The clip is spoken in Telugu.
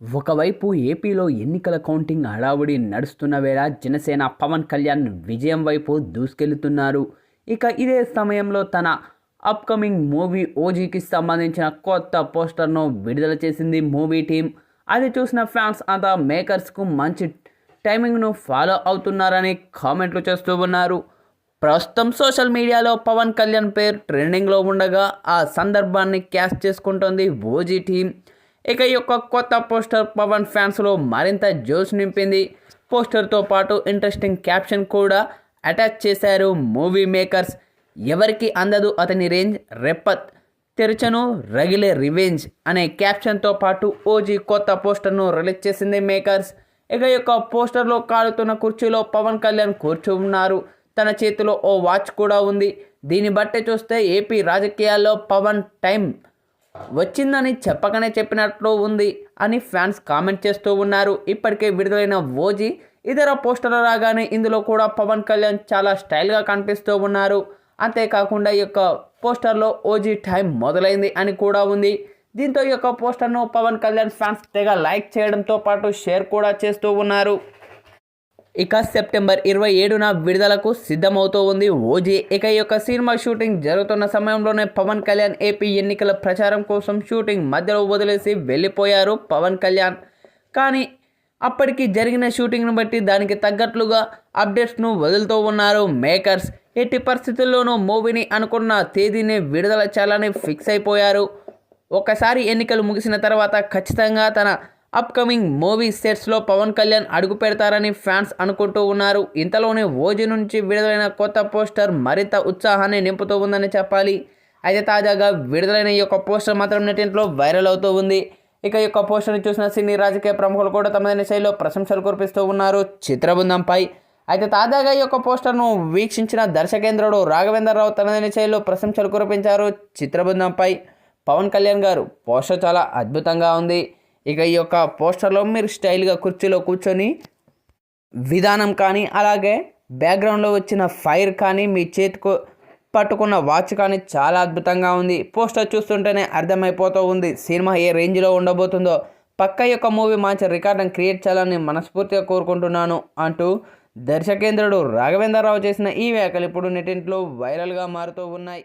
ఒకవైపు ఏపీలో ఎన్నికల కౌంటింగ్ హడావుడి నడుస్తున్న వేళ జనసేన పవన్ కళ్యాణ్ విజయం వైపు దూసుకెళ్తున్నారు. ఇక ఇదే సమయంలో తన అప్కమింగ్ మూవీ ఓజీకి సంబంధించిన కొత్త పోస్టర్ను విడుదల చేసింది మూవీ టీం. అది చూసిన ఫ్యాన్స్ అంతా మేకర్స్కు మంచి టైమింగ్ను ఫాలో అవుతున్నారని కామెంట్లు చేస్తూ ఉన్నారు. ప్రస్తుతం సోషల్ మీడియాలో పవన్ కళ్యాణ్ పేరు ట్రెండింగ్లో ఉండగా ఆ సందర్భాన్ని క్యాష్ చేసుకుంటోంది ఓజీ టీం. ఇక ఈ యొక్క కొత్త పోస్టర్ పవన్ ఫ్యాన్స్లో మరింత జోష్ నింపింది. పోస్టర్తో పాటు ఇంట్రెస్టింగ్ క్యాప్షన్ కూడా అటాచ్ చేశారు మూవీ మేకర్స్. ఎవరికి అందదు అతని రేంజ్? రెప్పత్. తెరచను రగిలే రివెంజ్ అనే క్యాప్షన్తో పాటు ఓజీ కొత్త పోస్టర్ను రిలీజ్ చేసింది మేకర్స్. ఇక ఈ యొక్క పోస్టర్లో కాలుతున్న కుర్చీలో పవన్ కళ్యాణ్ కూర్చో ఉన్నారు తన చేతిలో ఓ వాచ్ కూడా ఉంది. దీన్ని బట్టి చూస్తే ఏపీ రాజకీయాల్లో పవన్ టైం వచ్చిందని చెప్పకనే చెప్పినట్లు ఉంది అని ఫ్యాన్స్ కామెంట్ చేస్తూ ఉన్నారు. ఇప్పటికే విడుదలైన ఓజీ ఇతర పోస్టర్లు రాగానే ఇందులో కూడా పవన్ కళ్యాణ్ చాలా స్టైల్గా కనిపిస్తూ ఉన్నారు. అంతేకాకుండా ఈ యొక్క పోస్టర్లో ఓజీ టైం మొదలైంది అని కూడా ఉంది. దీంతో ఈ యొక్క పోస్టర్ను పవన్ కళ్యాణ్ ఫ్యాన్స్ తెగ లైక్ చేయడంతో పాటు షేర్ కూడా చేస్తూ ఉన్నారు. ఇక సెప్టెంబర్ ఇరవై ఏడున విడుదలకు సిద్ధమవుతూ ఉంది. ఓజీ ఇక ఈ యొక్క సినిమా షూటింగ్ జరుగుతున్న సమయంలోనే పవన్ కళ్యాణ్ ఏపీ ఎన్నికల ప్రచారం కోసం షూటింగ్ మధ్యలో వదిలేసి వెళ్ళిపోయారు పవన్ కళ్యాణ్. కానీ అప్పటికి జరిగిన షూటింగ్ను బట్టి దానికి తగ్గట్లుగా అప్డేట్స్ను వదులుతూ ఉన్నారు మేకర్స్. ఎట్టి పరిస్థితుల్లోనూ మూవీని అనుకున్న తేదీని విడుదల చేయాలని ఫిక్స్ అయిపోయారు. ఒకసారి ఎన్నికలు ముగిసిన తర్వాత ఖచ్చితంగా తన అప్కమింగ్ మూవీ సెట్స్లో పవన్ కళ్యాణ్ అడుగు పెడతారని ఫ్యాన్స్ అనుకుంటూ ఉన్నారు. ఇంతలోనే ఓజీ నుంచి విడుదలైన కొత్త పోస్టర్ మరింత ఉత్సాహాన్ని నింపుతూ ఉందని చెప్పాలి. అయితే తాజాగా విడుదలైన ఈ యొక్క పోస్టర్ మాత్రం నెటింట్లో వైరల్ అవుతూ ఉంది. ఇక ఈ యొక్క పోస్టర్ని చూసిన సినీ రాజకీయ ప్రముఖులు కూడా తమదైన శైలిలో ప్రశంసలు కురిపిస్తూ ఉన్నారు. చిత్రబృందంపై అయితే తాజాగా ఈ యొక్క పోస్టర్ను వీక్షించిన దర్శకేంద్రుడు రాఘవేంద్రరావు తనదైన శైలిలో ప్రశంసలు కురిపించారు. చిత్రబృందంపై పవన్ కళ్యాణ్ గారు పోస్టర్ చాలా అద్భుతంగా ఉంది. ఇక ఈ యొక్క పోస్టర్లో మీరు స్టైల్గా కుర్చీలో కూర్చొని విధానం కానీ అలాగే బ్యాక్గ్రౌండ్లో వచ్చిన ఫైర్ కానీ మీ చేతికు పట్టుకున్న వాచ్ కానీ చాలా అద్భుతంగా ఉంది. పోస్టర్ చూస్తుంటేనే అర్థమైపోతూ ఉంది సినిమా ఏ రేంజ్లో ఉండబోతుందో. పక్క యొక్క మూవీ మంచి రికార్డును క్రియేట్ చేయాలని మనస్ఫూర్తిగా కోరుకుంటున్నాను అంటూ దర్శకేంద్రుడు రాఘవేంద్రరావు చేసిన ఈ వ్యాఖ్యలు ఇప్పుడు నెటింట్లో వైరల్గా మారుతూ ఉన్నాయి.